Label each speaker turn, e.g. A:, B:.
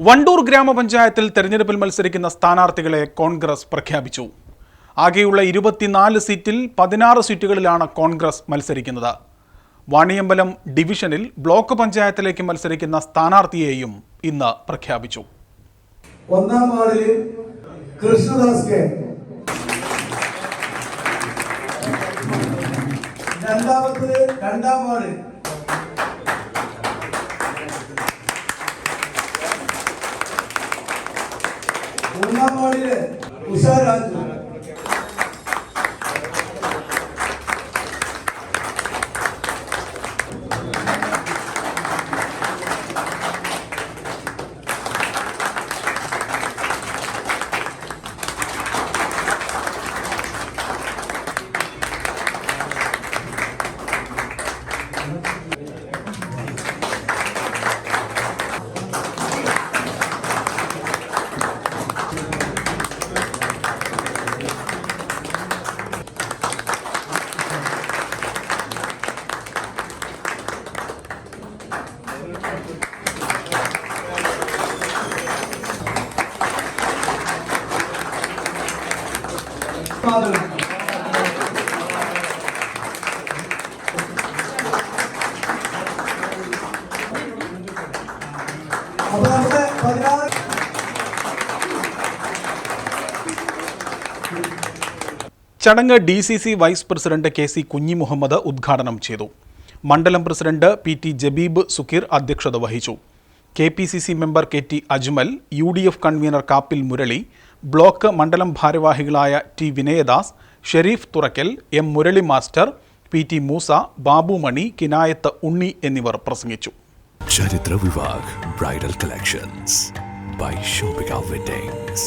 A: വണ്ടൂർ ഗ്രാമപഞ്ചായത്തിൽ തെരഞ്ഞെടുപ്പിൽ മത്സരിക്കുന്ന സ്ഥാനാർത്ഥികളെ കോൺഗ്രസ് പ്രഖ്യാപിച്ചു. ആകെയുള്ള ഇരുപത്തിനാല് സീറ്റിൽ പതിനാറ് സീറ്റുകളിലാണ് കോൺഗ്രസ് മത്സരിക്കുന്നത്. വാണിയമ്പലം ഡിവിഷനിൽ ബ്ലോക്ക് പഞ്ചായത്തിലേക്ക് മത്സരിക്കുന്ന സ്ഥാനാർത്ഥിയെയും ഇന്ന് പ്രഖ്യാപിച്ചു.
B: ഒന്നാം വാർഡിൽ കൃഷ്ണദാസ് കെ രണ്ടാമത്തത് രണ്ടാം വാർഡ് ಉಣ್ಣಾ ಮಾಡಿದೆ ಹುಷಾರಾದ್ರು അപ്പൊ നമ്മുടെ
A: ചടങ്ങ് D C C vice president K C Kunhi Muhammad ഉദ്ഘാടനം ചെയ്തു. മണ്ഡലം president P T Jabeeb Sukkeer അധ്യക്ഷത വഹിച്ചു. K P C C member K T Ajmal U D F convener Kappil Murali block മണ്ഡലം ഭാരവാഹികളായ T Vinayadas Sharif Thurakkal M Murali master P T Moosa Babumani Kinayath Unni എന്നിവർ പ്രസംഗിച്ചു.
C: Charithra Vivah bridal collections by shopping weddings